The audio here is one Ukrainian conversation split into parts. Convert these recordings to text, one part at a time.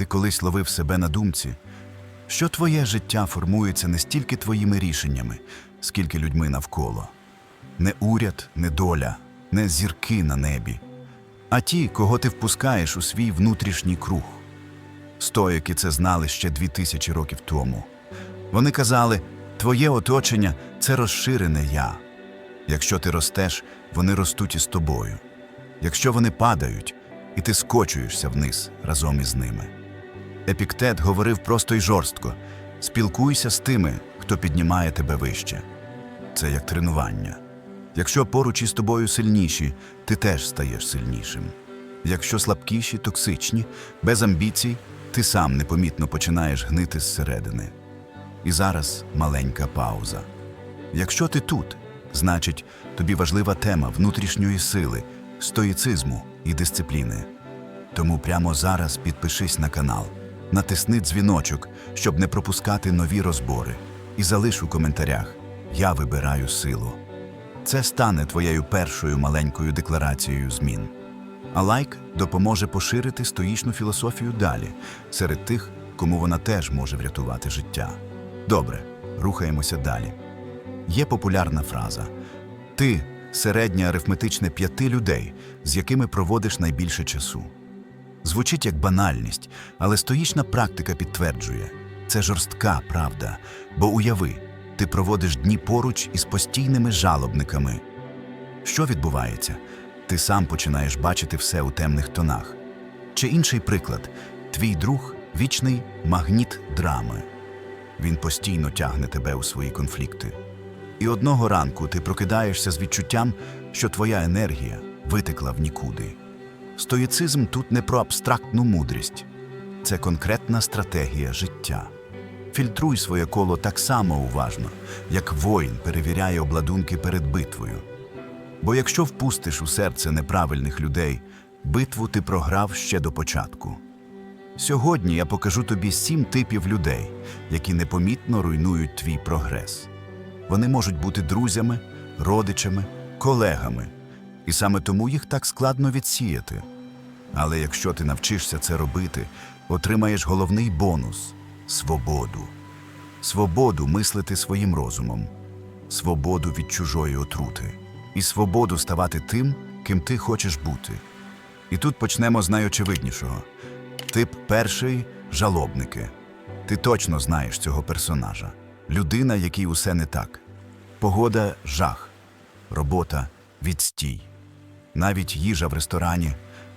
Ти колись ловив себе на думці, що твоє життя формується не стільки твоїми рішеннями, скільки людьми навколо. Не уряд, не доля, не зірки на небі, а ті, кого ти впускаєш у свій внутрішній круг. Стоїки це знали ще дві тисячі років тому. Вони казали, твоє оточення це розширене я. Якщо ти ростеш, вони ростуть із тобою. Якщо вони падають, і ти скочуєшся вниз разом із ними. Епіктет говорив просто й жорстко: спілкуйся з тими, хто піднімає тебе вище. Це як тренування. Якщо поруч із тобою сильніші, ти теж стаєш сильнішим. Якщо слабкіші, токсичні, без амбіцій, ти сам непомітно починаєш гнити зсередини. І зараз маленька пауза. Якщо ти тут, значить тобі важлива тема внутрішньої сили, стоїцизму і дисципліни. Тому прямо зараз підпишись на канал, натисни дзвіночок, щоб не пропускати нові розбори, і залиш у коментарях Я вибираю силу. Це стане твоєю першою маленькою декларацією змін. А лайк допоможе поширити стоїчну філософію далі серед тих, кому вона теж може врятувати життя. Добре, рухаємося далі. Є популярна фраза: Ти середнє арифметичне п'яти людей, з якими проводиш найбільше часу. Звучить як банальність, але стоїчна практика підтверджує це жорстка правда, бо уяви, ти проводиш дні поруч із постійними жалобниками. Що відбувається? Ти сам починаєш бачити все у темних тонах. Чи інший приклад твій друг вічний магніт драми. Він постійно тягне тебе у свої конфлікти. І одного ранку ти прокидаєшся з відчуттям, що твоя енергія витекла в нікуди. Стоїцизм тут не про абстрактну мудрість, це конкретна стратегія життя. Фільтруй своє коло так само уважно, як воїн перевіряє обладунки перед битвою. Бо якщо впустиш у серце неправильних людей, битву ти програв ще до початку. Сьогодні я покажу тобі сім типів людей, які непомітно руйнують твій прогрес. Вони можуть бути друзями, родичами, колегами, і саме тому їх так складно відсіяти. Але якщо ти навчишся це робити, отримаєш головний бонус свободу. Свободу мислити своїм розумом, свободу від чужої отрути, і свободу ставати тим, ким ти хочеш бути. І тут почнемо з найочевиднішого. Тип перший жалобники. Ти точно знаєш цього персонажа. Людина, якій усе не так. Погода жах, робота відстій. Навіть їжа в ресторані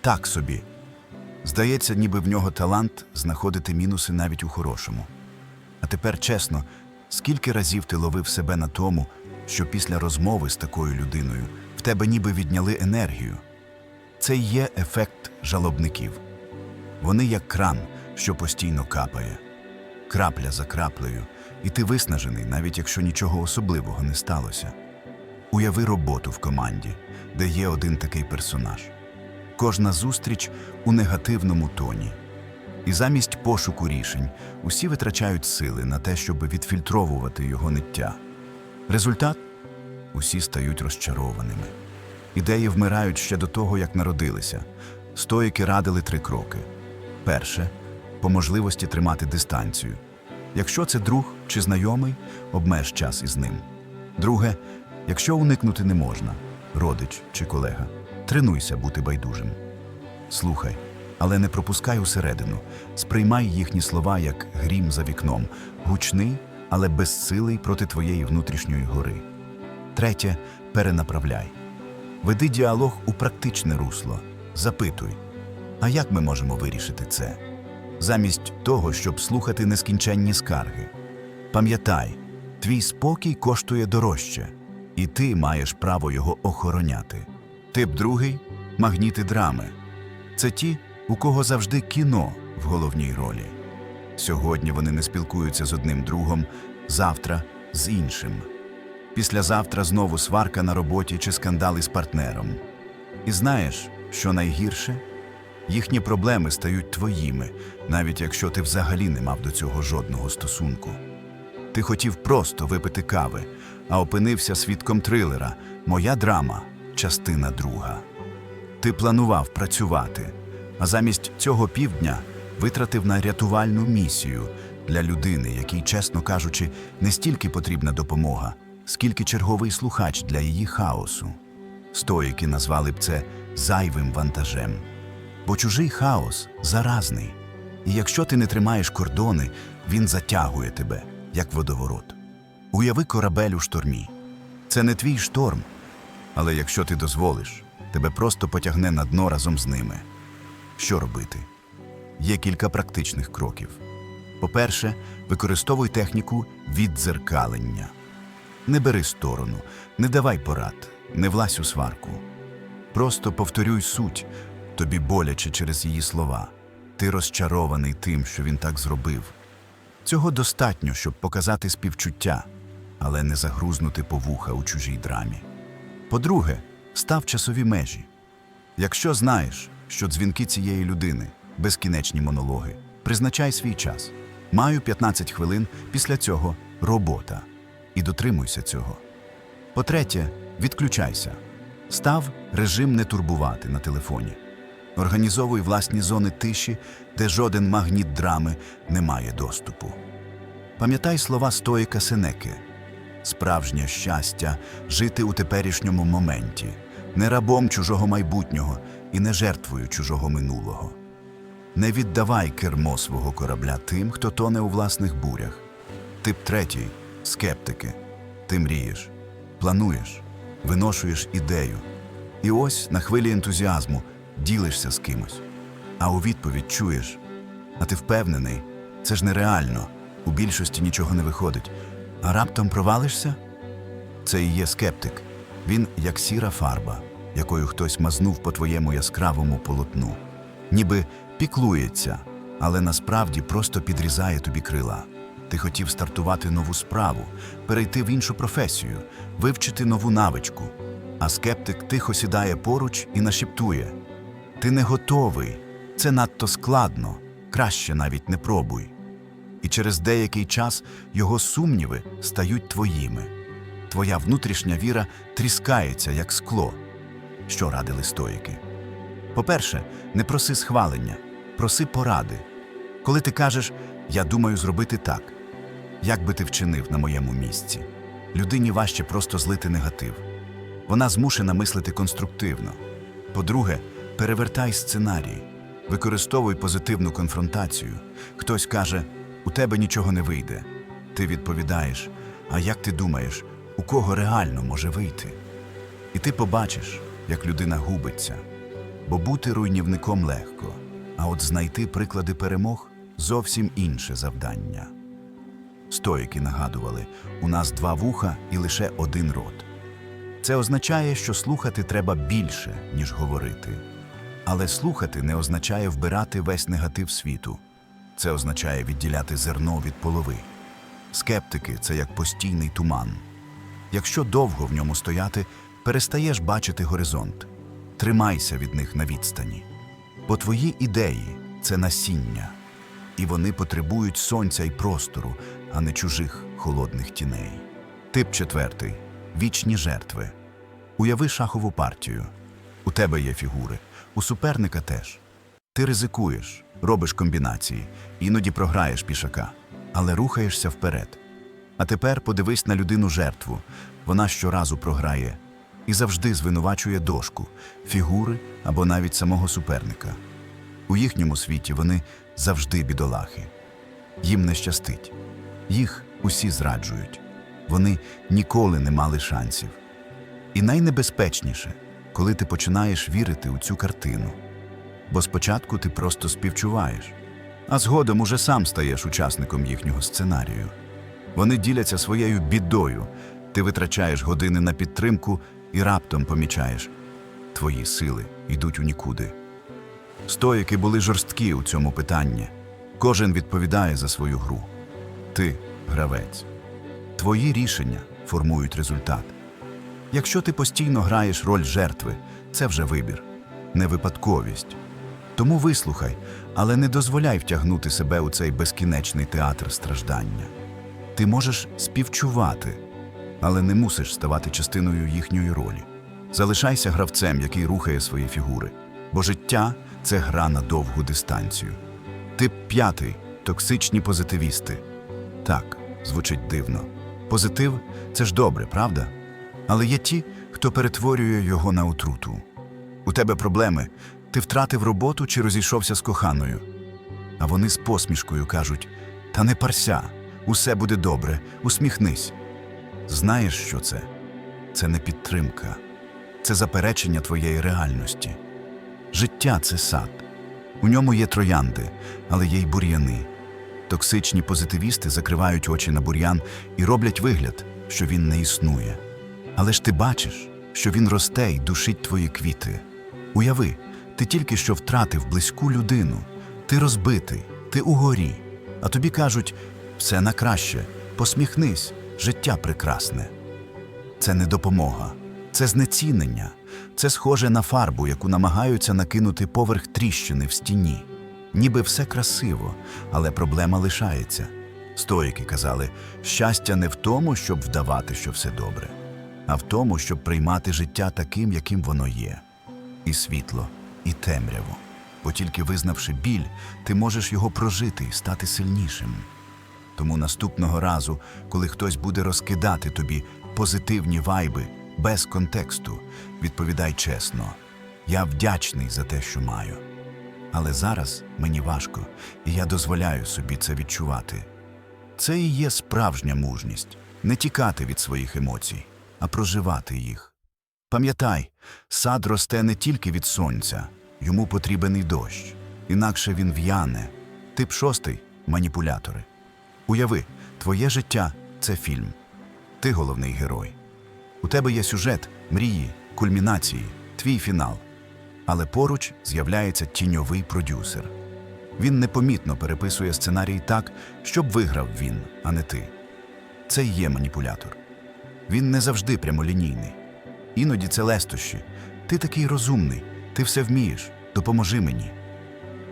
так собі. Здається, ніби в нього талант знаходити мінуси навіть у хорошому. А тепер чесно, скільки разів ти ловив себе на тому, що після розмови з такою людиною в тебе ніби відняли енергію? Це й є ефект жалобників. Вони як кран, що постійно капає, крапля за краплею, і ти виснажений, навіть якщо нічого особливого не сталося. Уяви роботу в команді, де є один такий персонаж. Кожна зустріч у негативному тоні. І замість пошуку рішень усі витрачають сили на те, щоб відфільтровувати його ниття. Результат усі стають розчарованими. Ідеї вмирають ще до того, як народилися. Стоїки радили три кроки. Перше по можливості тримати дистанцію. Якщо це друг чи знайомий, обмеж час із ним. Друге, якщо уникнути не можна, родич чи колега, тренуйся бути байдужим. Слухай, але не пропускай усередину. Сприймай їхні слова як грім за вікном, гучний, але безсилий проти твоєї внутрішньої гори. Третє перенаправляй. Веди діалог у практичне русло. Запитуй, а як ми можемо вирішити це? Замість того, щоб слухати нескінченні скарги. Пам'ятай, твій спокій коштує дорожче, і ти маєш право його охороняти. Тип другий магніти драми. Це ті, у кого завжди кіно в головній ролі. Сьогодні вони не спілкуються з одним другом, завтра з іншим. Післязавтра знову сварка на роботі чи скандали з партнером. І знаєш, що найгірше? Їхні проблеми стають твоїми, навіть якщо ти взагалі не мав до цього жодного стосунку. Ти хотів просто випити кави, а опинився свідком трилера Моя драма частина друга. Ти планував працювати, а замість цього півдня витратив на рятувальну місію для людини, якій, чесно кажучи, не стільки потрібна допомога, скільки черговий слухач для її хаосу. Стоїки назвали б це зайвим вантажем. Бо чужий хаос заразний. І якщо ти не тримаєш кордони, він затягує тебе, як водоворот. Уяви корабель у штормі. Це не твій шторм, але якщо ти дозволиш, тебе просто потягне на дно разом з ними. Що робити? Є кілька практичних кроків. По-перше, використовуй техніку віддзеркалення. Не бери сторону, не давай порад, не влазь у сварку. Просто повторюй суть, тобі боляче через її слова. Ти розчарований тим, що він так зробив. Цього достатньо, щоб показати співчуття, але не загрузнути по вуха у чужій драмі. По-друге, став часові межі. Якщо знаєш, що дзвінки цієї людини безкінечні монологи, призначай свій час. Маю 15 хвилин, після цього робота. І дотримуйся цього. По-третє, відключайся. Став режим не турбувати на телефоні. Організовуй власні зони тиші, де жоден магніт драми не має доступу. Пам'ятай слова стоїка Сенеки. Справжнє щастя жити у теперішньому моменті, не рабом чужого майбутнього і не жертвою чужого минулого. Не віддавай кермо свого корабля тим, хто тоне у власних бурях. Тип третій скептики. Ти мрієш, плануєш, виношуєш ідею. І ось на хвилі ентузіазму ділишся з кимось. А у відповідь чуєш. А ти впевнений, це ж нереально, у більшості нічого не виходить. Раптом провалишся? Це і є скептик. Він як сіра фарба, якою хтось мазнув по твоєму яскравому полотну. Ніби піклується, але насправді просто підрізає тобі крила. Ти хотів стартувати нову справу, перейти в іншу професію, вивчити нову навичку. А скептик тихо сідає поруч і нашіптує: Ти не готовий, це надто складно, краще навіть не пробуй. І через деякий час його сумніви стають твоїми. Твоя внутрішня віра тріскається, як скло. Що радили стоїки? По-перше, не проси схвалення, проси поради. Коли ти кажеш Я думаю зробити так, як би ти вчинив на моєму місці, людині важче просто злити негатив. Вона змушена мислити конструктивно. По-друге, перевертай сценарій, використовуй позитивну конфронтацію. Хтось каже, у тебе нічого не вийде. Ти відповідаєш, а як ти думаєш, у кого реально може вийти? І ти побачиш, як людина губиться. Бо бути руйнівником легко, а от знайти приклади перемог зовсім інше завдання. Стоїки нагадували, у нас два вуха і лише один рот. Це означає, що слухати треба більше, ніж говорити. Але слухати не означає вбирати весь негатив світу. Це означає відділяти зерно від полови. Скептики це як постійний туман. Якщо довго в ньому стояти, перестаєш бачити горизонт. Тримайся від них на відстані. Бо твої ідеї це насіння, і вони потребують сонця і простору, а не чужих холодних тіней. Тип четвертий вічні жертви. Уяви шахову партію. У тебе є фігури, у суперника теж. Ти ризикуєш, робиш комбінації, іноді програєш пішака, але рухаєшся вперед. А тепер подивись на людину жертву. Вона щоразу програє і завжди звинувачує дошку, фігури або навіть самого суперника. У їхньому світі вони завжди бідолахи. Їм не щастить. Їх усі зраджують. Вони ніколи не мали шансів. І найнебезпечніше, коли ти починаєш вірити у цю картину. Бо спочатку ти просто співчуваєш, а згодом уже сам стаєш учасником їхнього сценарію. Вони діляться своєю бідою, ти витрачаєш години на підтримку і раптом помічаєш твої сили йдуть у нікуди. Стоїки були жорсткі у цьому питанні. Кожен відповідає за свою гру. Ти гравець. Твої рішення формують результат. Якщо ти постійно граєш роль жертви, це вже вибір, не випадковість. Тому вислухай, але не дозволяй втягнути себе у цей безкінечний театр страждання. Ти можеш співчувати, але не мусиш ставати частиною їхньої ролі. Залишайся гравцем, який рухає свої фігури, бо життя це гра на довгу дистанцію. Тип п'ятий токсичні позитивісти. Так, звучить дивно. Позитив це ж добре, правда? Але є ті, хто перетворює його на отруту. У тебе проблеми, ти втратив роботу чи розійшовся з коханою. А вони з посмішкою кажуть: Та не парся, усе буде добре, усміхнись. Знаєш, що це? Це не підтримка, це заперечення твоєї реальності. Життя це сад. У ньому є троянди, але є й бур'яни. Токсичні позитивісти закривають очі на бур'ян і роблять вигляд, що він не існує. Але ж ти бачиш, що він росте і душить твої квіти. Уяви, ти тільки що втратив близьку людину, ти розбитий, ти угорі, а тобі кажуть все на краще, посміхнись, життя прекрасне. Це не допомога, це знецінення, це схоже на фарбу, яку намагаються накинути поверх тріщини в стіні. Ніби все красиво, але проблема лишається. Стоїки казали, щастя не в тому, щоб вдавати, що все добре, а в тому, щоб приймати життя таким, яким воно є. І світло, і темряво. Бо тільки визнавши біль, ти можеш його прожити і стати сильнішим. Тому наступного разу, коли хтось буде розкидати тобі позитивні вайби без контексту, відповідай чесно: я вдячний за те, що маю. Але зараз мені важко, і я дозволяю собі це відчувати. Це і є справжня мужність не тікати від своїх емоцій, а проживати їх. Пам'ятай, сад росте не тільки від сонця, йому потрібен і дощ, інакше він в'яне. Тип шостий маніпулятори. Уяви, твоє життя це фільм. Ти головний герой. У тебе є сюжет, мрії, кульмінації, твій фінал. Але поруч з'являється тіньовий продюсер. Він непомітно переписує сценарій так, щоб виграв він, а не ти. Це і є маніпулятор. Він не завжди прямолінійний. Іноді це лестощі. Ти такий розумний, ти все вмієш, допоможи мені.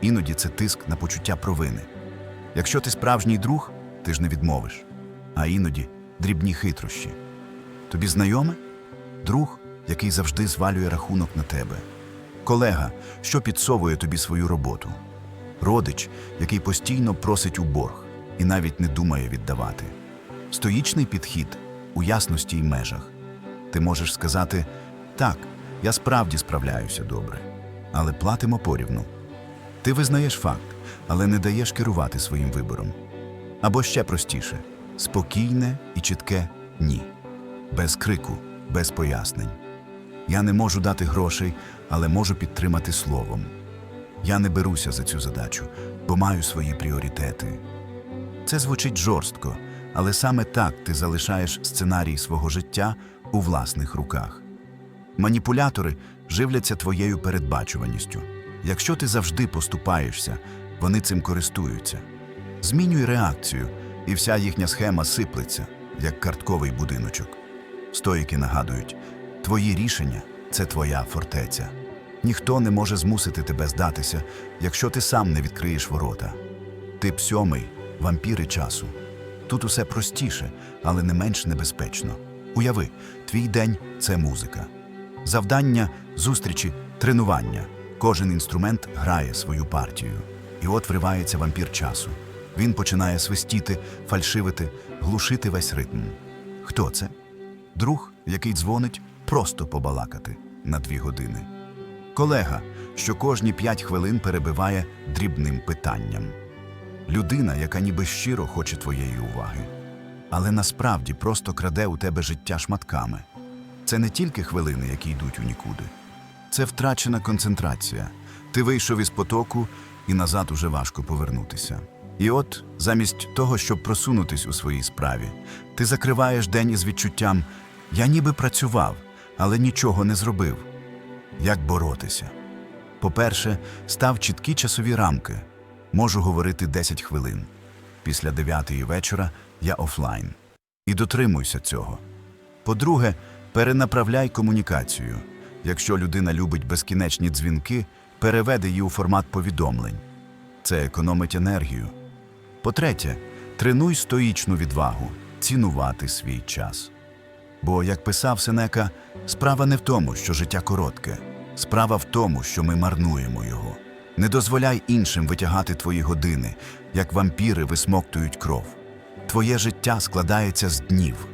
Іноді це тиск на почуття провини. Якщо ти справжній друг, ти ж не відмовиш. А іноді дрібні хитрощі. Тобі знайоме? Друг, який завжди звалює рахунок на тебе. Колега, що підсовує тобі свою роботу. Родич, який постійно просить у борг і навіть не думає віддавати. Стоїчний підхід у ясності й межах. Ти можеш сказати: так, я справді справляюся добре, але платимо порівну. Ти визнаєш факт, але не даєш керувати своїм вибором. Або ще простіше спокійне і чітке ні. Без крику, без пояснень. Я не можу дати грошей, але можу підтримати словом. Я не беруся за цю задачу, бо маю свої пріоритети. Це звучить жорстко, але саме так ти залишаєш сценарій свого життя у власних руках. Маніпулятори живляться твоєю передбачуваністю. Якщо ти завжди поступаєшся, вони цим користуються. Змінюй реакцію, і вся їхня схема сиплеться, як картковий будиночок. Стоїки нагадують, твої рішення це твоя фортеця. Ніхто не може змусити тебе здатися, якщо ти сам не відкриєш ворота. Тип сьомий вампіри часу. Тут усе простіше, але не менш небезпечно. Уяви, твій день це музика. Завдання, зустрічі, тренування. Кожен інструмент грає свою партію. І от вривається вампір часу. Він починає свистіти, фальшивити, глушити весь ритм. Хто це? Друг, який дзвонить просто побалакати на дві години. Колега, що кожні п'ять хвилин перебиває дрібним питанням. Людина, яка ніби щиро хоче твоєї уваги, але насправді просто краде у тебе життя шматками. Це не тільки хвилини, які йдуть у нікуди. Це втрачена концентрація. Ти вийшов із потоку, і назад уже важко повернутися. І от, замість того, щоб просунутись у своїй справі, ти закриваєш день із відчуттям Я ніби працював, але нічого не зробив. Як боротися? По-перше, став чіткі часові рамки. Можу говорити 10 хвилин. Після 9 вечора я офлайн. І дотримуйся цього. По-друге, перенаправляй комунікацію. Якщо людина любить безкінечні дзвінки, переведи її у формат повідомлень. Це економить енергію. По-третє, тренуй стоїчну відвагу, цінувати свій час. Бо, як писав Сенека, справа не в тому, що життя коротке, справа в тому, що ми марнуємо його. Не дозволяй іншим витягати твої години, як вампіри висмоктують кров. Твоє життя складається з днів,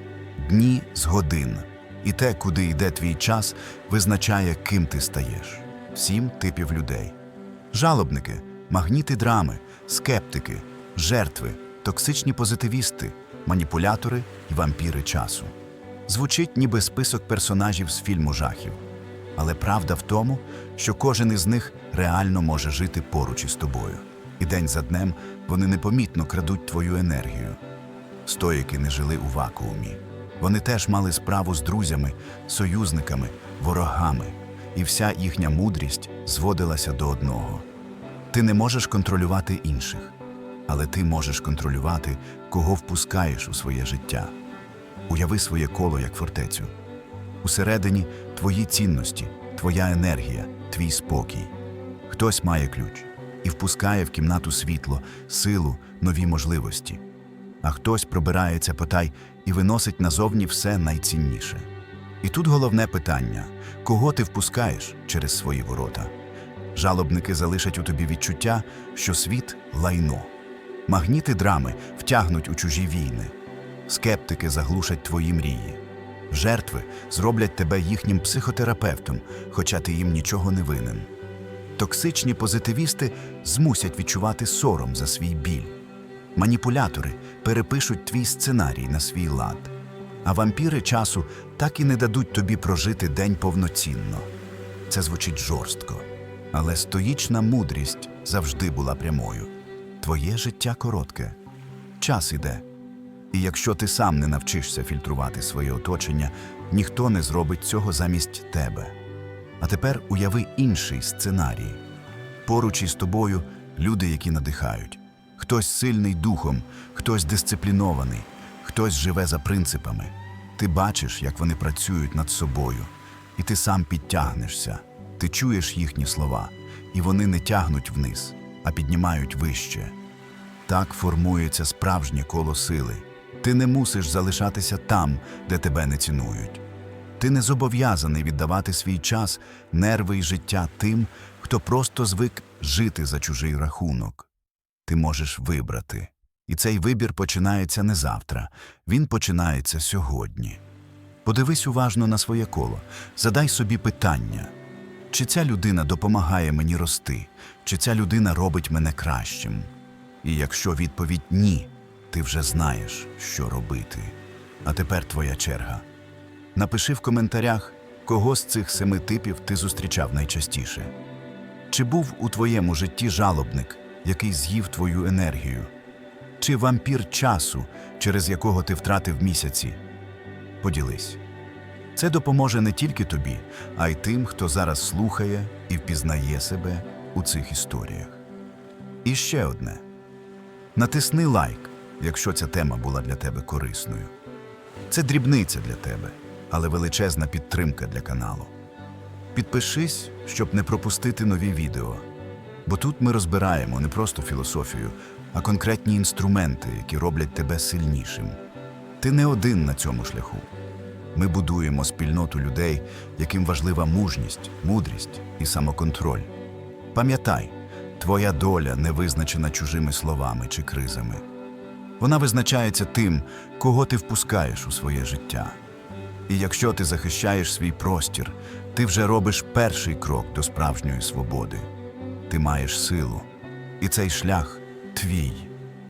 дні з годин, і те, куди йде твій час, визначає, ким ти стаєш. Сім типів людей: жалобники, магніти драми, скептики, жертви, токсичні позитивісти, маніпулятори і вампіри часу. Звучить ніби список персонажів з фільму жахів. Але правда в тому, що кожен із них реально може жити поруч із тобою. І день за днем вони непомітно крадуть твою енергію. Стоїки не жили у вакуумі. Вони теж мали справу з друзями, союзниками, ворогами, і вся їхня мудрість зводилася до одного. Ти не можеш контролювати інших, але ти можеш контролювати, кого впускаєш у своє життя. Уяви своє коло як фортецю. Усередині твої цінності, твоя енергія, твій спокій. Хтось має ключ і впускає в кімнату світло, силу, нові можливості. А хтось пробирається потай і виносить назовні все найцінніше. І тут головне питання: кого ти впускаєш через свої ворота? Жалобники залишать у тобі відчуття, що світ лайно. Магніти драми втягнуть у чужі війни. Скептики заглушать твої мрії. Жертви зроблять тебе їхнім психотерапевтом, хоча ти їм нічого не винен. Токсичні позитивісти змусять відчувати сором за свій біль. Маніпулятори перепишуть твій сценарій на свій лад. А вампіри часу так і не дадуть тобі прожити день повноцінно. Це звучить жорстко, але стоїчна мудрість завжди була прямою. Твоє життя коротке, час іде. І якщо ти сам не навчишся фільтрувати своє оточення, ніхто не зробить цього замість тебе. А тепер уяви інший сценарій. Поруч із тобою люди, які надихають. Хтось сильний духом, хтось дисциплінований, хтось живе за принципами. Ти бачиш, як вони працюють над собою, і ти сам підтягнешся. Ти чуєш їхні слова, і вони не тягнуть вниз, а піднімають вище. Так формується справжнє коло сили. Ти не мусиш залишатися там, де тебе не цінують. Ти не зобов'язаний віддавати свій час, нерви і життя тим, хто просто звик жити за чужий рахунок. Ти можеш вибрати. І цей вибір починається не завтра, він починається сьогодні. Подивись уважно на своє коло, задай собі питання, чи ця людина допомагає мені рости, чи ця людина робить мене кращим. І якщо відповідь ні, ти вже знаєш, що робити. А тепер твоя черга. Напиши в коментарях, кого з цих семи типів ти зустрічав найчастіше. Чи був у твоєму житті жалобник, який з'їв твою енергію? Чи вампір часу, через якого ти втратив місяці? Поділись. Це допоможе не тільки тобі, а й тим, хто зараз слухає і впізнає себе у цих історіях. І ще одне. Натисни лайк, якщо ця тема була для тебе корисною. Це дрібниця для тебе, але величезна підтримка для каналу. Підпишись, щоб не пропустити нові відео. Бо тут ми розбираємо не просто філософію, а конкретні інструменти, які роблять тебе сильнішим. Ти не один на цьому шляху. Ми будуємо спільноту людей, яким важлива мужність, мудрість і самоконтроль. Пам'ятай, твоя доля не визначена чужими словами чи кризами. Вона визначається тим, кого ти впускаєш у своє життя. І якщо ти захищаєш свій простір, ти вже робиш перший крок до справжньої свободи. Ти маєш силу, і цей шлях твій.